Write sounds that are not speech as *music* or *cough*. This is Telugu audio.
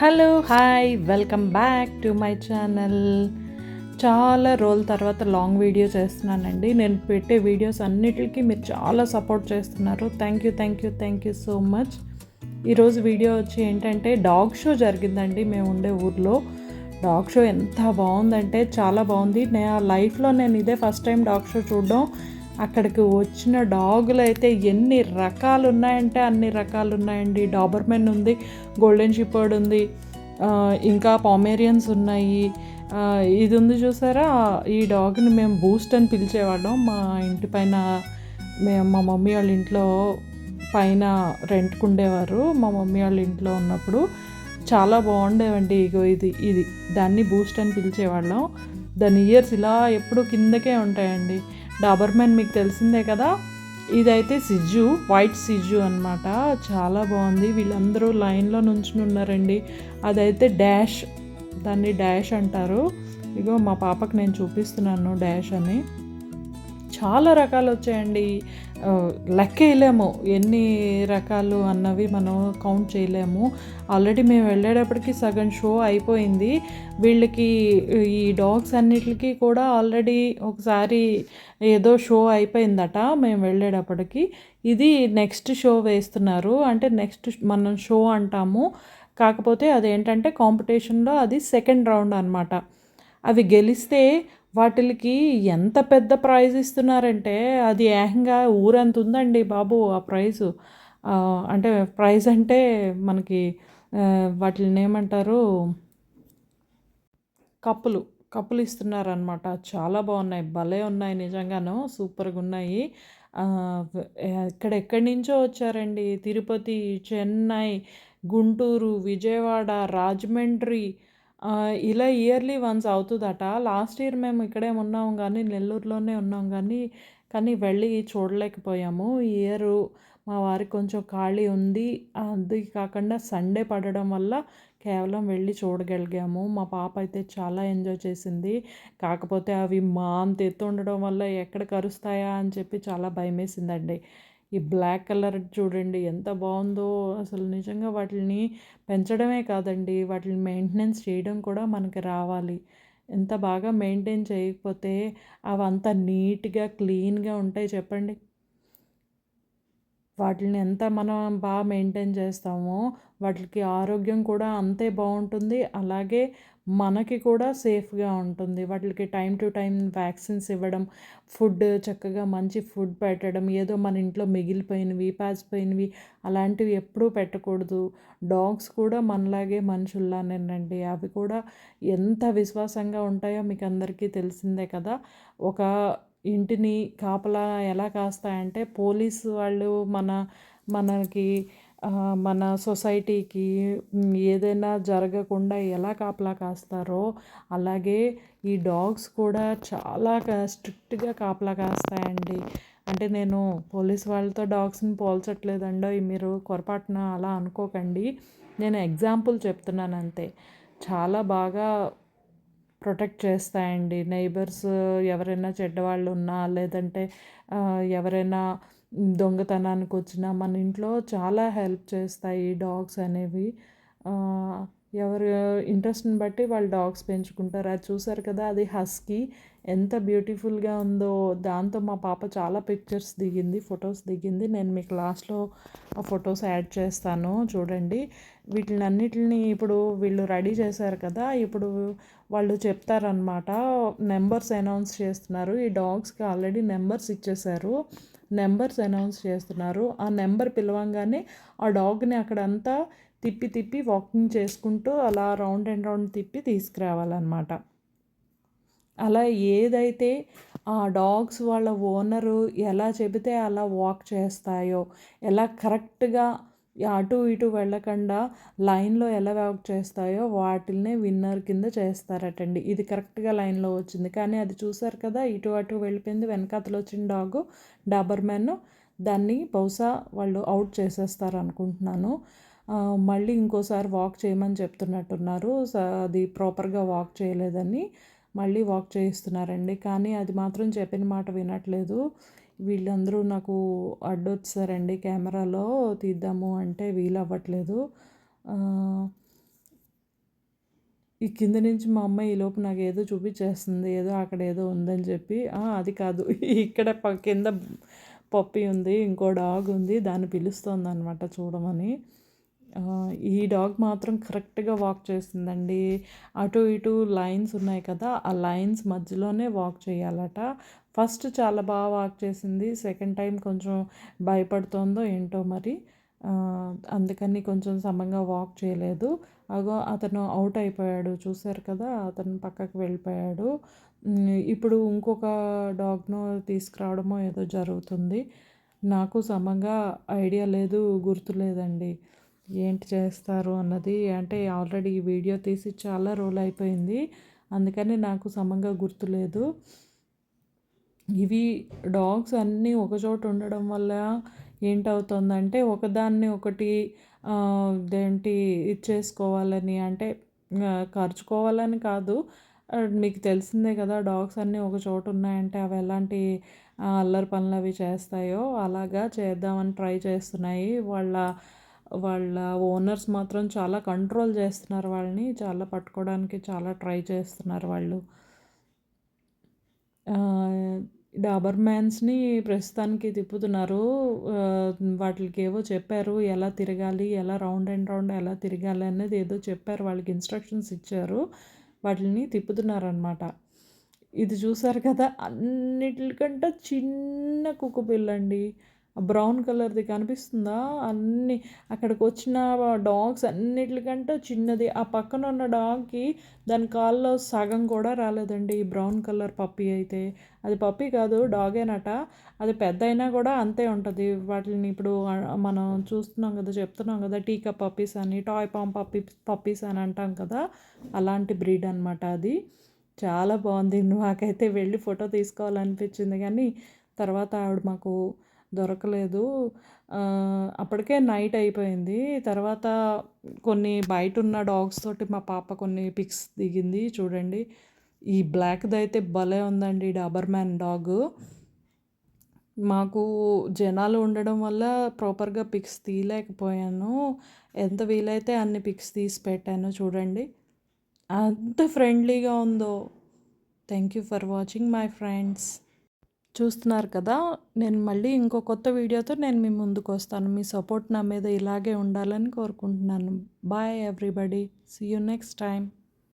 Hello hi welcome back to my channel. చాలా రోజుల తర్వాత లాంగ్ వీడియో చేస్తున్నానండి. నేను పెట్టే వీడియోస్ అన్నిటికీ మీరు చాలా సపోర్ట్ చేస్తున్నారు. Thank you thank you thank you so much ఈరోజు వీడియో వచ్చి ఏంటంటే డాగ్ షో జరిగిందండి మేము ఉండే ఊర్లో. డాగ్ షో ఎంత బాగుందంటే చాలా బాగుంది. నా లైఫ్లో నేను ఇదే ఫస్ట్ టైం డాగ్ షో చూడడం. అక్కడికి వచ్చిన డాగులు అయితే ఎన్ని రకాలు ఉన్నాయంటే అన్ని రకాలు ఉన్నాయండి డాబర్మెన్ ఉంది గోల్డెన్ షిపర్డ్ ఉంది ఇంకా పామేరియన్స్ ఉన్నాయి. ఇది ఉంది చూసారా? ఈ డాగ్ని మేము బూస్ట్ అని పిలిచేవాళ్ళం. మా ఇంటి పైన మేము మా మమ్మీ వాళ్ళ ఇంట్లో పైన రెంట్కు ఉండేవారు మా మమ్మీ వాళ్ళ ఇంట్లో ఉన్నప్పుడు చాలా బాగుండేవండి. ఇగో ఇది ఇది దాన్ని బూస్ట్ అని పిలిచేవాళ్ళం. దాని ఇయర్స్ ఇలా ఎప్పుడు కిందకే ఉంటాయండి. డాబర్మెన్ మీకు తెలిసిందే కదా? ఇదైతే సిజ్జు వైట్ సిజ్జు అన్నమాట. చాలా బాగుంది. వీళ్ళందరూ లైన్లో నుంచుని ఉన్నారండి. అదైతే డాష్ దాన్ని డాష్ అంటారు. ఇగో మా పాపకు నేను చూపిస్తున్నాను డాష్ అని. చాలా రకాలు వచ్చాయండి. లెక్కేయలేము ఎన్ని రకాలు అన్నవి మనం కౌంట్ చేయలేము. ఆల్రెడీ మేము వెళ్ళేటప్పటికి సగం షో అయిపోయింది. వీళ్ళకి ఈ డాగ్స్ అన్నిటికీ కూడా ఆల్రెడీ ఒకసారి ఏదో షో అయిపోయిందట మేము వెళ్ళేటప్పటికి. ఇది నెక్స్ట్ షో వేస్తున్నారు. అంటే నెక్స్ట్ మనం షో అంటాము. కాకపోతే అదేంటంటే కాంపిటీషన్లో అది సెకండ్ రౌండ్ అనమాట అవి గెలిస్తే వాటికి ఎంత పెద్ద ప్రైజ్ ఇస్తున్నారంటే అది ఏకంగా ఊరంత ఉందండి బాబు ఆ ప్రైజు. అంటే ప్రైజ్ అంటే మనకి వాటిని ఏమంటారు? కప్పులు కప్పులు ఇస్తున్నారనమాట చాలా బాగున్నాయి భలే ఉన్నాయి నిజంగాను సూపర్గా ఉన్నాయి. ఆ, ఎక్కడెక్కడి నుంచో వచ్చారండి? తిరుపతి చెన్నై గుంటూరు విజయవాడ రాజమండ్రి ఇలా ఇయర్లీ వన్స్ అవుతుందట. లాస్ట్ ఇయర్ మేము ఇక్కడే ఉన్నాం కానీ నెల్లూరులోనే ఉన్నాం కానీ కానీ వెళ్ళి చూడలేకపోయాము. ఈ ఇయర్ మా వారికి కొంచెం ఖాళీ ఉంది. అది కాకుండా సండే పడడం వల్ల కేవలం వెళ్ళి చూడగలిగాము. మా పాప అయితే చాలా ఎంజాయ్ చేసింది. కాకపోతే అవి మా అంత ఎత్తు ఉండడం వల్ల ఎక్కడ కరుస్తాయా అని చెప్పి చాలా భయమేసిందండి. ఈ బ్లాక్ కలర్ చూడండి ఎంత బాగుందో. అసలు నిజంగా వాటిని పెంచడమే కాదండి వాటిని మెయింటెనెన్స్ చేయడం కూడా మనకి రావాలి. ఎంత బాగా మెయింటైన్ చేయకపోతే అవంతా నీట్గా క్లీన్గా ఉంటాయి చెప్పండి. వాటిని ఎంత మనం బాగా మెయింటైన్ చేస్తామో వాటికి ఆరోగ్యం కూడా అంతే బాగుంటుంది. అలాగే మనకి కూడా సేఫ్గా ఉంటుంది. వాటికి టైం టు టైం వ్యాక్సిన్స్ ఇవ్వడం ఫుడ్ చక్కగా మంచి ఫుడ్ పెట్టడం ఏదో మన ఇంట్లో మిగిలిపోయినవి పాసిపోయినవి అలాంటివి ఎప్పుడూ పెట్టకూడదు. డాగ్స్ కూడా మనలాగే మనుషుల్లానేనండి. అవి కూడా ఎంత విశ్వాసంగా ఉంటాయో మీకు అందరికీ తెలిసిందే కదా. ఒక ఇంటిని కాపలా ఎలా కాస్తాయంటే పోలీసు వాళ్ళు మన మనకి మన సొసైటీకి ఏదైనా జరగకుండా ఎలా కాపలా కాస్తారో అలాగే ఈ డాగ్స్ కూడా చాలా స్ట్రిక్ట్గా కాపలా కాస్తాయండి. అంటే నేను పోలీస్ వాళ్ళతో డాగ్స్ని పోల్చట్లేదండో మీరు పొరపాటున అలా అనుకోకండి. నేను ఎగ్జాంపుల్ చెప్తున్నాను అంతే. చాలా బాగా ప్రొటెక్ట్ చేస్తాయండి. నైబర్స్ ఎవరైనా చెడ్డవాళ్ళు ఉన్నా లేదంటే ఎవరైనా దొంగతనానికి వచ్చినా మన ఇంట్లో చాలా హెల్ప్ చేస్తాయి డాగ్స్ అనేవి. ఎవరు ఇంట్రెస్ట్ని బట్టి వాళ్ళు డాగ్స్ పెంచుకుంటారు. అది చూసారు కదా అది హస్కీ. ఎంత బ్యూటిఫుల్గా ఉందో. దాంతో మా పాప చాలా పిక్చర్స్ దిగింది ఫొటోస్ దిగింది. నేను మీకు లాస్ట్లో ఆ ఫొటోస్ యాడ్ చేస్తాను చూడండి. వీటిని అన్నిటిని ఇప్పుడు వీళ్ళు రెడీ చేశారు కదా ఇప్పుడు వాళ్ళు చెప్తారనమాట నెంబర్స్ అనౌన్స్ చేస్తున్నారు. ఈ డాగ్స్కి ఆల్రెడీ నెంబర్స్ ఇచ్చేశారు. నెంబర్స్ అనౌన్స్ చేస్తున్నారు. ఆ నెంబర్ పిలవంగానే ఆ డాగ్ని అక్కడంతా తిప్పి తిప్పి వాకింగ్ చేసుకుంటూ అలా రౌండ్ అండ్ రౌండ్ తిప్పి తీసుకురావాలన్నమాట. అలా ఏదైతే ఆ డాగ్స్ వాళ్ళ ఓనరు ఎలా చెబితే అలా వాక్ చేస్తాయో ఎలా కరెక్ట్గా అటు ఇటు వెళ్ళకుండా లైన్లో ఎలా వాక్ చేస్తాయో వాటిల్నే విన్నర్ కింద చేస్తారటండి. ఇది కరెక్ట్గా లైన్లో వచ్చింది. కానీ అది చూసారు కదా ఇటు అటు వెళ్ళిపోయింది వెనకాతలు వచ్చిన డాగు డాబర్ మ్యాన్ దాన్ని బహుశా వాళ్ళు అవుట్ చేసేస్తారు అనుకుంటున్నాను మళ్ళీ ఇంకోసారి వాక్ చేయమని చెప్తున్నట్టున్నారు. అది ప్రాపర్గా వాక్ చేయలేదని మళ్ళీ వాక్ చేయిస్తున్నారండి. కానీ అది మాత్రం చెప్పిన మాట వినట్లేదు. వీళ్ళందరూ నాకు అడ్డొచ్చారండి కెమెరాలో తీద్దాము అంటే వీలు అవ్వట్లేదు ఈ కింద నుంచి మా అమ్మ ఈలోపు నాకు ఏదో చూపించేస్తుంది ఏదో అక్కడ ఏదో ఉందని చెప్పి అది కాదు. *laughs* ఇక్కడ ప కింద పప్పి ఉంది ఇంకో డాగ్ ఉంది దాన్ని పిలుస్తుంది అనమాట చూడమని. ఈ డాగ్ మాత్రం కరెక్ట్గా వాక్ చేస్తుందండి. అటు ఇటు లైన్స్ ఉన్నాయి కదా ఆ లైన్స్ మధ్యలోనే వాక్ చేయాలట. ఫస్ట్ చాలా బాగా వాక్ చేసింది సెకండ్ టైం కొంచెం భయపడుతోందో ఏంటో మరి అందుకని కొంచెం సమంగా వాక్ చేయలేదు. అగో అతను అవుట్ అయిపోయాడు చూశారు కదా అతను పక్కకు వెళ్ళిపోయాడు. ఇప్పుడు ఇంకొక డాగ్ను తీసుకురావడమో ఏదో జరుగుతుంది. నాకు సమంగా ఐడియా లేదు గుర్తులేదండి ఏంటి చేస్తారు అన్నది అంటే ఆల్రెడీ ఈ వీడియో తీసి చాలా రోజులు అయిపోయింది. అందుకని నాకు సమంగా గుర్తులేదు. ఇవి డాగ్స్ అన్నీ ఒక చోట ఉండడం వల్ల ఏంటవుతుందంటే ఒకదాన్ని ఒకటి ఇదేంటి ఇచ్చేసుకోవాలని అంటే ఖర్చుకోవాలని కాదు. మీకు తెలిసిందే కదా డాగ్స్ అన్నీ ఒక చోట ఉన్నాయంటే అవి ఎలాంటి అల్లరి పనులు అవి చేస్తాయో అలాగా చేద్దామని ట్రై చేస్తున్నాయి. వాళ్ళ వాళ్ళ ఓనర్స్ మాత్రం చాలా కంట్రోల్ చేస్తున్నారు వాళ్ళని చాలా పట్టుకోవడానికి చాలా ట్రై చేస్తున్నారు వాళ్ళు. డాబర్ మ్యాన్స్ని ప్రస్తుతానికి తిప్పుతున్నారు. వాటికి ఏవో చెప్పారు ఎలా తిరగాలి ఎలా రౌండ్ అండ్ రౌండ్ ఎలా తిరగాలి అనేది ఏదో చెప్పారు వాళ్ళకి ఇన్స్ట్రక్షన్స్ ఇచ్చారు వాటిని తిప్పుతున్నారనమాట ఇది చూసారు కదా అన్నిటికంటే చిన్న కుక్కపిల్లండి అండి బ్రౌన్ కలర్ది కనిపిస్తుందా? అన్ని అక్కడికి వచ్చిన డాగ్స్ అన్నిటికంటే చిన్నది. ఆ పక్కన ఉన్న డాగ్కి దాని కాల్లో సగం కూడా రాలేదండి ఈ బ్రౌన్ కలర్ పప్పి అయితే. అది పప్పి కాదు డాగేనట. అది పెద్ద అయినా కూడా అంతే ఉంటుంది. వాటిని ఇప్పుడు మనం చూస్తున్నాం కదా చెప్తున్నాం కదా టీకా పప్పీస్ అని టాయ్ పామ్ పప్పీ పప్పీస్ అని అంటాం కదా అలాంటి బ్రీడ్ అనమాట అది. చాలా బాగుంది. నాకైతే వెళ్ళి ఫోటో తీసుకోవాలనిపించింది. కానీ తర్వాత ఆవిడ మాకు దొరకలేదు. అప్పటికే నైట్ అయిపోయింది. తర్వాత కొన్ని బయట ఉన్న డాగ్స్ తోటి మా పాప కొన్ని పిక్స్ దిగింది. చూడండి. ఈ బ్లాక్ది అయితే భలే ఉందండి డాబర్ మ్యాన్ డాగ్. మాకు జనాలు ఉండడం వల్ల ప్రాపర్గా పిక్స్ తీయలేకపోయాను. ఎంత వీలైతే అన్ని పిక్స్ తీసి పెట్టాను చూడండి. అంత ఫ్రెండ్లీగా ఉందో. Thank you for watching my friends. చూస్తున్నారు కదా నేను మళ్ళీ ఇంకో కొత్త వీడియోతో నేను మీ ముందుకు వస్తాను. మీ సపోర్ట్ నా మీద ఇలాగే ఉండాలని కోరుకుంటున్నాను. Bye everybody see you next time